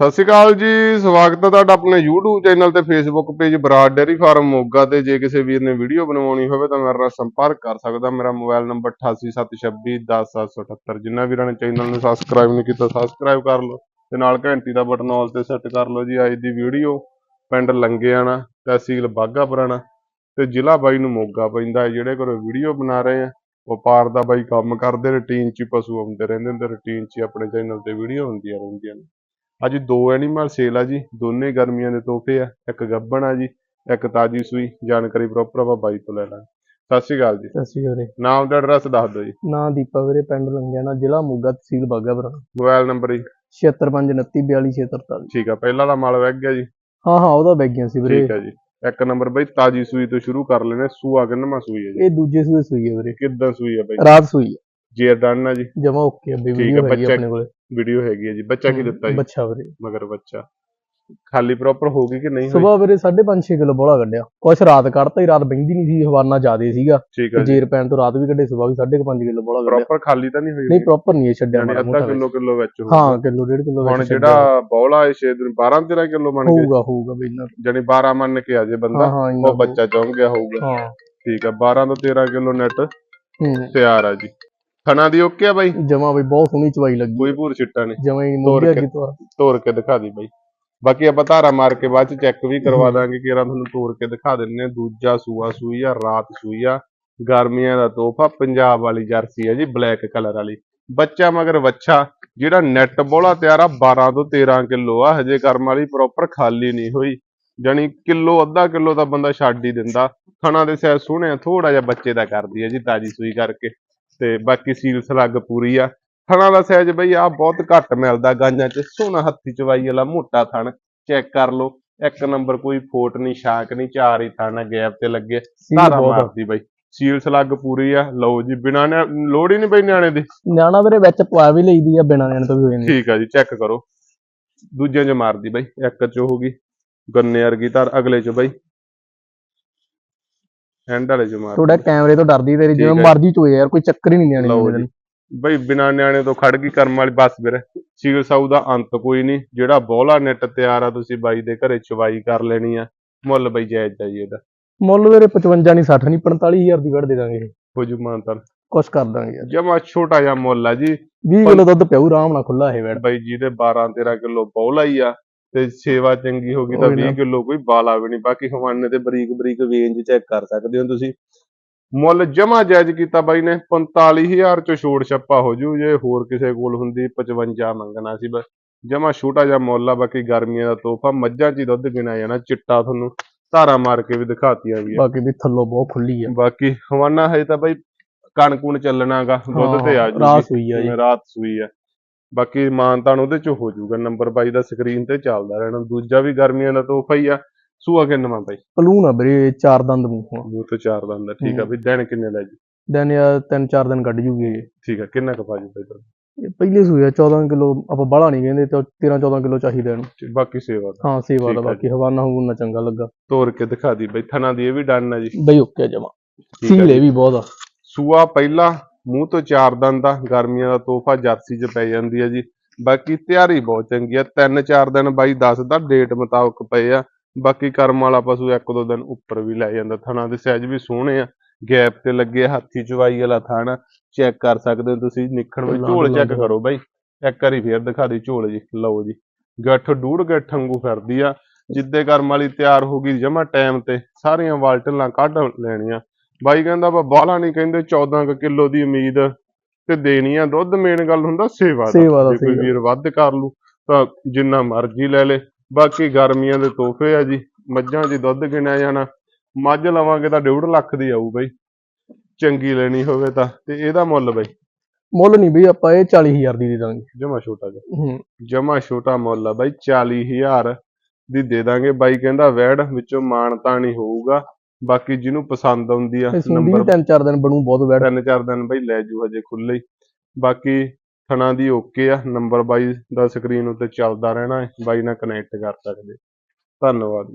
ਸਤਿ ਸ਼੍ਰੀ ਅਕਾਲ ਜੀ, ਸਵਾਗਤ ਹੈ ਤੁਹਾਡਾ ਆਪਣੇ YouTube ਚੈਨਲ ਤੇ Facebook page Brar dairy farm Moga ਤੇ। ਜੇ ਕਿਸੇ ਵੀਰ ਨੇ ਵੀਡੀਓ ਬਣਵਾਉਣੀ ਹੋਵੇ ਤਾਂ ਮੇਰੇ ਨਾਲ ਸੰਪਰਕ ਕਰ ਸਕਦਾ। ਮੇਰਾ ਮੋਬਾਈਲ ਨੰਬਰ 8876210778 ਜਿਨ੍ਹਾਂ ਵੀਰਾਂ ਨੇ ਚੈਨਲ ਨੂੰ ਸਬਸਕ੍ਰਾਈਬ ਨਹੀਂ ਕੀਤਾ ਸਬਸਕ੍ਰਾਈਬ ਕਰ ਲਓ ਤੇ ਨਾਲ ਘੰਟੀ ਦਾ ਬਟਨ ਆਲ ਤੇ ਸੈੱਟ ਕਰ ਲਓ ਜੀ। ਅੱਜ ਦੀ ਵੀਡੀਓ ਪਿੰਡ ਲੰਗੇਆਣਾ, ਤਹਿਸੀਲ ਬਾਘਾ ਪੁਰਾਣਾ ਤੇ ਜ਼ਿਲ੍ਹਾ ਬਾਈ ਨੂੰ ਮੋਗਾ ਪੈਂਦਾ ਜਿਹੜੇ ਘਰੋਂ ਵੀਡੀਓ ਬਣਾ ਰਹੇ ਆ, ਵਪਾਰ ਦਾ ਬਾਈ ਕੰਮ ਕਰਦੇ ਰੁਟੀਨ 'ਚ ਹੀ ਪਸ਼ੂ ਆਉਂਦੇ ਰਹਿੰਦੇ ਨੇ ਤੇ ਰੁਟੀਨ 'ਚ ਹੀ ਆਪਣੇ ਚੈਨਲ ਤੇ ਵੀਡੀਓ ਹੁੰਦੀਆਂ ਰਹਿੰਦੀਆਂ ਨੇ। ਅੱਜ ਦੋ ਐਨੀਮਲ ਸੇਲ ਆ ਜੀ ਦੋਨੇ ਗਰਮੀਆਂ ਦੇ ਤੋਹਫੇ ਆ ਇੱਕ ਗੱਬਣ ਆ ਜੀ ਇੱਕ ਤਾਜੀ ਸੂਈ ਜਾਣਕਾਰੀ ਪ੍ਰੋਪਰ ਆਪਾਂ ਬਾਈ ਤੋਂ ਲੈ ਲਾਂਗੇ ਸਤਿ ਸ਼੍ਰੀ ਅਕਾਲ ਜੀ। ਸਤਿ ਸ਼੍ਰੀ ਅਕਾਲ ਨਾਮ ਤੇ ਐਡਰੈਸ ਦੱਸ ਦਿਓ ਜੀ। ਨਾਂ ਦੀਪਾ ਵੀਰੇ ਪਿੰਡ ਲੰਗਿਆਣਾ ਜ਼ਿਲ੍ਹਾ ਮੋਗਾ ਤਹਿਸੀਲ ਬਾਘਾਪੁਰਾ। ਮੋਬਾਈਲ ਨੰਬਰ ਜੀ। 7529424643 ਠੀਕ ਆ ਪਹਿਲਾਂ ਵਾਲਾ ਮਾਲ ਵਗ ਗਿਆ ਜੀ। ਹਾਂ ਹਾਂ ਉਹਦਾ ਬੈਗੀਆਂ ਸੀ ਵੀਰੇ। ਠੀਕ ਆ ਜੀ। ਇੱਕ ਨੰਬਰ ਬਈ ਤਾਜੀ ਸੂਈ ਤੋਂ ਸ਼ੁਰੂ ਕਰ ਲੈਣੇ ਸੂਆ ਕਿੰਨਵਾਂ ਸੂਈ ਹੈ ਜੀ। ਇਹ ਦੂਜੇ ਸੂਏ ਸੂਈ ਹੈ ਵੀਰੇ। ਕਿੱਦਾਂ ਸੂਈ ਹੈ ਬਈ? ਰਾਤ ਸੂਈ ਹੈ ਜੇਰ ਡਨ ਆ ਜੀ। ਜਮਾ ਓਕੇ ਆ ਬਈ ਵੀਡੀਓ ਆ, ਆਪਣੇ ਕੋਲੇ। ਵੀਡੀਓ ਹੈਗੀ ਹੈ ਜੀ ਬੱਚਾ ਕੀ ਦਿੱਤਾ ਜੀ? ਬੱਚਾ ਵੀਰੇ। ਮਗਰ ਬੱਚਾ। ਖਾਲੀ ਪ੍ਰੋਪਰ ਹੋ ਗਈ ਕਿ ਨਹੀਂ ਹੋਈ ਸਵੇਰ ਵੀਰੇ 5.5 ਕਿਲੋ ਬੋਲਾ ਕੱਢਿਆ। ਕੁਛ ਰਾਤ ਕੱਢਤਾ ਹੀ ਰਾਤ ਬੈਂਦੀ ਨਹੀਂ ਸੀ ਹਵਾਨਾ ਜ਼ਿਆਦੇ ਸੀਗਾ। ਠੀਕ ਜੇਰ ਪੈਣ ਤੋਂ ਰਾਤ ਵੀ ਕੱਢੇ ਸਵੇਰ ਵੀ 5.5 ਕਿਲੋ ਬੋਲਾ ਕੱਢਿਆ। ਪ੍ਰੋਪਰ ਖਾਲੀ ਤਾਂ ਨਹੀਂ ਹੋਈ ਨਹੀਂ ਪ੍ਰੋਪਰ ਨਹੀਂ ਇਹ ਛੱਡਿਆ ਮਾੜਾ ਅੱਧਾ ਕਿਲੋ ਕਿਲੋ ਵਿੱਚ ਹੋਊਗਾ। ਹਾਂ ਕਿਲੋ ਡੇਢ ਕਿਲੋ ਹੁਣ ਜਿਹੜਾ ਬੌਲਾ ਹੈ 6 ਦਿਨ 12 13 ਕਿਲੋ ਬਣ ਗਿਆ ਹੋਊਗਾ ਹੋਊਗਾ ਬਈ। ਜਾਨੀ 12 ਮੰਨ ਕੇ ਆ ਜੇ ਬੰਦਾ ਉਹ ਬੱਚਾ ਚਾਹੁੰ ਗਿਆ ਹੋਊਗਾ। ਹਾਂ। ਠੀਕ ਆ 12 ਤੋਂ 13 ਕਿਲੋ ਨੈਟ ਤਿਆਰ ਆ ਜੀ। ਥਣਾ ਦੀ ਓਕੇ ਆ ਬਾਈ? ਜਮਾ ਬਈ ਬਹੁਤ ਸੋਹਣੀ ਚਵਾਈ ਲੱਗੀ। ਕੋਈ ਭੂਰ ਛਿੱਟਾ ਨਹੀਂ। ਜਮਾ ਹੀ ਮੋਢੇ ਕੇ। ਅੱਗੇ ਤੋਂ ਤੋੜ ਕੇ ਦਿਖਾ ਦੀ ਬਾਈ। ਬਾਕੀ ਆਪਾਂ ਧਾਰਾ ਮਾਰ ਕੇ ਬਾਅਦ ਚ ਚੈੱਕ ਵੀ ਕਰਵਾ ਦਾਂਗੇ ਕਿ ਇਹਨਾਂ ਤੁਹਾਨੂੰ ਤੋੜ ਕੇ ਦਿਖਾ ਦਿੰਨੇ ਆ ਦੂਜਾ ਸੂਆ ਸੂਈ ਆ ਰਾਤ ਸੂਈ ਆ। ਗਰਮੀਆਂ ਦਾ ਤੋਹਫਾ ਪੰਜਾਬ ਵਾਲੀ ਜਰਸੀ ਆ ਜੀ ਬਲੈਕ ਕਲਰ ਵਾਲੀ। ਬੱਚਾ ਮਗਰ ਵੱਛਾ ਜਿਹੜਾ ਨੈਟ ਬੋਲਾ ਤਿਆਰ ਆ 12 ਤੋਂ 13 ਕਿਲੋ ਆ। ਹਜੇ ਕਰਮ ਵਾਲੀ ਪ੍ਰੋਪਰ ਖਾਲੀ ਨਹੀਂ ਹੋਈ। ਜਾਨੀ ਕਿਲੋ ਅੱਧਾ ਕਿਲੋ ਤਾਂ ਬੰਦਾ ਛੱਡ ਹੀ ਦਿੰਦਾ। ਥਣਾ ਦੇ ਸਾਈਜ਼ ਸੋਹਣੇ ਥੋੜਾ ਜਿਹਾ ਬੱਚੇ ਦਾ ਕਰਦੀ ਆ ਜੀ ਤਾਜੀ ਸੂਈ ਕਰਕੇ। ਤੇ ਬਾਕੀ ਸੀਲ ਸਲੱਗ ਪੂਰੀ ਆ। ਥਣਾ ਦਾ ਸਾਈਜ਼ ਬਈ ਆ ਬਹੁਤ ਘੱਟ ਮਿਲਦਾ ਗਾਂਜਾਂ 'ਚ। ਸੋਹਣਾ ਹੱਥੀ ਚਵਾਈ ਵਾਲਾ ਮੋਟਾ ਥਣ ਚੈੱਕ ਕਰ ਲਓ। ਇੱਕ ਨੰਬਰ ਕੋਈ ਫੋਟ ਨਹੀਂ ਸ਼ਾਕ ਨਹੀਂ ਚਾਰ ਹੀ ਥਣ ਗੈਪ ਤੇ ਲੱਗੇ। ਧਾਰਾ। ਮਾਰਦੀ ਬਈ। ਸੀਲ ਸਲੱਗ ਪੂਰੀ ਆ। ਲਓ ਜੀ ਬਿਨਾਂ ਨਿਆ- ਲੋੜ ਹੀ ਨਹੀਂ ਬਈ ਨਿਆਣੇ ਦੀ। ਨਿਆਣਾ ਵੀਰੇ ਵਿੱਚ ਪਵਾ ਵੀ ਲਈਦੀ ਆ ਬਿਨਾਂ ਨਿਆਣੇ ਤੋਂ ਵੀ ਹੋਏ ਨੇ। ਠੀਕ ਆ ਜੀ ਚੈੱਕ ਕਰੋ। ਦੂਜਿਆਂ 'ਚ ਮਾਰਦੀ ਬਈ। ਇੱਕ 'ਚ ਹੋ ਗਈ ਗੰਨੇ ਵਰਗੀ ਧਾਰ ਅਗਲੇ 'ਚ ਬਈ। ਹੈਂਡ ਵਾਲੇ 'ਚ ਮਾਰ ਥੋੜਾ ਕੈਮਰੇ ਤੋਂ ਡਰਦੀ ਤੇਰੀ ਜਿਵੇਂ ਹੈ। ਮਰਜ਼ੀ ਚੋਏ ਯਾਰ ਕੋਈ ਚੱਕਰ ਹੀ ਨਹੀਂ ਨਿਆਣੇ ਦੇ ਜੀ। ਬਈ ਬਿਨਾਂ ਨਿਆਣੇ ਤੋਂ ਖੜ ਗਈ ਕਰਮ ਵਾਲੀ ਬਸ ਵੀਰੇ। ਸੀਲ ਸਾਊ ਦਾ ਅੰਤ ਕੋਈ ਨਹੀਂ। ਜਿਹੜਾ ਬੋਲਾ ਨੈਟ ਤਿਆਰ ਆ ਤੁਸੀਂ ਬਾਈ ਦੇ ਘਰੇ ਚਵਾਈ ਕਰ ਲੈਣੀ ਆ। ਮੁੱਲ ਬਈ ਜਾਇਜ਼ ਆ ਜੀ ਇਹਦਾ। ਮੁੱਲ ਵੀਰੇ 55 ਨਹੀਂ 60 ਨਹੀਂ 45000 ਦੀ ਕੱਢ ਦੇ ਦਾਂਗੇ ਹੁਜਮਾਨ ਤਾਂ ਕੁਛ ਕਰ ਦਾਂਗੇ ਯਾਰ। ਜਮਾ ਛੋਟਾ ਜਿਹਾ ਮੁੱਲ ਆ ਜੀ। 20 ਕਿਲੋ ਦੁੱਧ ਪਿਆਉ ਆਰਾਮ ਨਾਲ ਖੁੱਲਾ ਹੈ ਵੇੜ ਬਾਈ ਜਿਹਦੇ 12 13 ਕਿਲੋ ਬੌਲਾ ਹੀ ਆ। ਤੇ ਸੇਵਾ ਚੰਗੀ ਹੋ ਗਈ ਤਾਂ ਉਹੀ ਨਾ। 20 ਕਿਲੋ ਕੋਈ ਬਾਲਾ ਵੀ ਨਹੀਂ। ਬਾਕੀ ਹਵਾਨੇ ਤੇ ਬਰੀਕ ਬਰੀਕ ਵੇਂਜ ਚੈੱਕ ਕਰ ਸਕਦੇ ਹੋ ਤੁਸੀਂ। ਮੁੱਲ ਜਮਾ ਜਾਇਜ਼ ਕੀਤਾ ਬਾਈ ਨੇ 45000 ਚ ਛੋੜ ਛੱਪਾ ਹੋ ਜੂ। ਜੇ ਹੋਰ ਕਿਸੇ ਕੋਲ ਹੁੰਦੀ 55 ਮੰਗਣਾ ਸੀ ਬਸ। ਜਮਾ ਛੋਟਾ ਜਿਹਾ ਮੁੱਲ ਆ ਬਾਕੀ ਗਰਮੀਆਂ ਦਾ ਤੋਹਫਾ। ਮੱਝਾਂ 'ਚ ਹੀ ਦੁੱਧ ਗਿਣਿਆ ਜਾਣਾ ਚਿੱਟਾ ਤੁਹਾਨੂੰ ਧਾਰਾ ਮਾਰ ਕੇ ਵੀ ਦਿਖਾਤੀਆਂ ਵੀ ਆ। ਬਾਕੀ ਵੀ ਥੱਲੋਂ ਬਹੁਤ ਖੁੱਲੀ ਆ। ਬਾਕੀ ਹਵਾਨਾ ਹਜੇ ਤਾਂ ਬਾਈ ਕਣਕੂਣ ਚੱਲਣਾਗਾ ਦੁੱਧ ਤੇ ਆ ਜੂਗੀ। ਰਾਤ ਹੋਈ ਆ ਜੀ। ਰਾਤ ਸੂਈ ਆ। ਬਾਕੀ ਮਾਨਤਾਨ ਉਹਦੇ ਚ ਹੋ ਜਾਊਗਾ ਨੰਬਰ ਬਾਈ ਦਾ ਸਕਰੀਨ ਤੇ ਚੱਲਦਾ ਰਹਿਣਾ ਦੂਜਾ ਵੀ ਗਰਮੀਆਂ ਦਾ ਤੋਹਫਾ ਹੀ ਆ। ਸੂਆ ਕਿੰਨਵਾਂ ਬਾਈ? ਪਲੂਨ ਆ ਵੀਰੇ ਚਾਰ ਦੰਦ ਮੂੰਹ ਮੂੰਹ ਤੋਂ ਚਾਰ ਦੰਦ ਠੀਕ ਆ ਵੀ ਦਿਨ ਕਿੰਨੇ ਲੈ ਜੀ? ਦਿਨ ਯਾਰ ਤਿੰਨ ਚਾਰ ਦਿਨ ਕੱਢ ਜੂਗੀ ਇਹ। ਠੀਕ ਆ ਕਿੰਨਾ ਕੁ ਪਾਜੀ ਬਾਈ ਇਹ ਪਹਿਲੇ ਸੂਏ ਆ 14 ਕਿਲੋ ਆਪਾਂ ਬਾਹਲਾ ਨਹੀਂ ਕਹਿੰਦੇ ਤੇ 13 14 ਕਿਲੋ ਚਾਹੀਦਾ ਇਹਨੂੰ। ਤੇ ਬਾਕੀ ਸੇਵਾ ਦਾ। ਹਾਂ ਸੇਵਾ ਠੀਕ ਦਾ ਆ ਬਾਕੀ ਹਵਾਨਾ ਹੂਨਾ ਚੰਗਾ ਲੱਗਾ। ਤੋਰ ਕੇ ਦਿਖਾ ਦੀ ਬਾਈ ਥਣਾ ਦੀ ਇਹ ਵੀ ਡਨ ਆ ਜੀ। ਬਈ ਓਕੇ ਜਮਾ। ਠੀਕ ਆ ਸੀਲ ਜੀ। ਇਹ ਵੀ ਬਹੁਤ ਆ। ਸੂਆ ਪਹਿਲਾ ਮੂੰਹ ਤੋਂ ਚਾਰ ਦੰਦ ਦਾ ਗਰਮੀਆਂ ਦਾ ਤੋਹਫਾ ਜਰਸੀ 'ਚ ਪੈ ਜਾਂਦੀ ਹੈ ਜੀ। ਬਾਕੀ ਤਿਆਰੀ ਬਹੁਤ ਚੰਗੀ ਆ ਤਿੰਨ ਚਾਰ ਦਿਨ ਬਾਈ ਦੱਸਦਾ ਡੇਟ ਮੁਤਾਬਕ ਪਏ ਆ। ਬਾਕੀ ਕਰਮ ਵਾਲਾ ਪਸ਼ੂ ਇੱਕ ਦੋ ਦਿਨ ਉੱਪਰ ਵੀ ਲੈ ਜਾਂਦਾ ਥਣਾ ਦੇ ਸਾਈਜ਼ ਵੀ ਸੋਹਣੇ ਆ। ਗੈਪ ਤੇ ਲੱਗੇ ਹੱਥੀ ਚਵਾਈ ਵਾਲਾ ਥਣ ਚੈੱਕ ਕਰ ਸਕਦੇ ਹੋ ਤੁਸੀਂ ਨਿਖਣ ਵਿੱਚ ਝੋਲ ਚੈੱਕ। ਕਰੋ ਬਾਈ। ਇੱਕ ਵਾਰੀ ਫੇਰ ਦਿਖਾ ਦੀ ਝੋਲ ਜੀ ਲਓ ਜੀ। ਗੱਠ ਡੂੜ ਗੱਠ ਵਾਂਗੂ ਫਿਰਦੀ ਆ ਜਿੱਦੇ ਕਰਮ ਵਾਲੀ ਤਿਆਰ ਹੋ ਗਈ ਜਮਾ ਟਾਈਮ ਤੇ ਸਾਰੀਆਂ ਵਾਲਟਲਾਂ ਕੱਢ ਲੈਣੀਆਂ। ਬਾਈ ਕਹਿੰਦਾ ਵਾ ਬਾਹਲਾ ਨਹੀਂ ਕਹਿੰਦੇ 14 ਕਿਲੋ ਦੀ ਉਮੀਦ ਤੇ ਦੇਣੀ ਆ ਦੁੱਧ। ਮੇਨ ਗੱਲ ਹੁੰਦਾ ਸੇਵਾ ਦਾ। ਸੇਵਾ ਦਾ ਜੇ ਕੋਈ ਵੀਰ ਵੱਧ ਕਰ ਲੂ ਤਾਂ ਜਿੰਨਾ ਮਰਜ਼ੀ ਲੈ ਲੇ। ਬਾਕੀ ਗਰਮੀਆਂ ਦੇ ਤੋਹਫੇ ਆ ਜੀ ਮੱਝਾਂ 'ਚ ਦੁੱਧ ਗਿਣਿਆ ਜਾਣਾ। ਮੱਝ ਲਵਾਂਗੇ ਤਾਂ 1.5 ਲੱਖ ਦੀ ਆਊ ਬਈ। ਚੰਗੀ ਲੈਣੀ ਹੋਵੇ ਤਾਂ ਤੇ ਇਹਦਾ ਮੁੱਲ ਬਈ? ਮੁੱਲ ਨਹੀਂ ਬਈ ਆਪਾਂ ਇਹ 40000 ਦੀ ਦੇ ਦਾਂਗੇ। ਜਮਾ ਛੋਟਾ ਜਿਹਾ। ਹੂੰ। ਜਮਾ ਛੋਟਾ ਮੁੱਲ ਆ ਬਾਈ 40000 ਦੀ ਦੇ ਦਾਂਗੇ। ਬਾਈ ਕਹਿੰਦਾ ਵੈੜ ਵਿੱਚੋਂ ਮਾਨਤਾ ਨਹੀਂ ਹੋਊਗਾ। ਬਾਕੀ ਜਿਹਨੂੰ ਪਸੰਦ ਆਉਂਦੀ ਆ ਨੰਬਰ ਵੀ ਤਿੰਨ ਚਾਰ ਦਿਨ ਬਣੂ ਬਹੁਤ ਵੈੜ ਤਿੰਨ ਚਾਰ ਦਿਨ ਬਈ ਲੈ ਜੂ ਹਜੇ ਖੁੱਲੇ ਹੀ। ਬਾਕੀ ਥਣਾ ਦੀ ਓਕੇ ਆ ਨੰਬਰ ਬਾਈ ਦਾ ਸਕਰੀਨ ਉੱਤੇ ਚੱਲਦਾ ਰਹਿਣਾ ਹੈ ਬਾਈ ਨਾਲ ਕਨੈਕਟ ਕਰ ਸਕਦੇ। ਧੰਨਵਾਦ।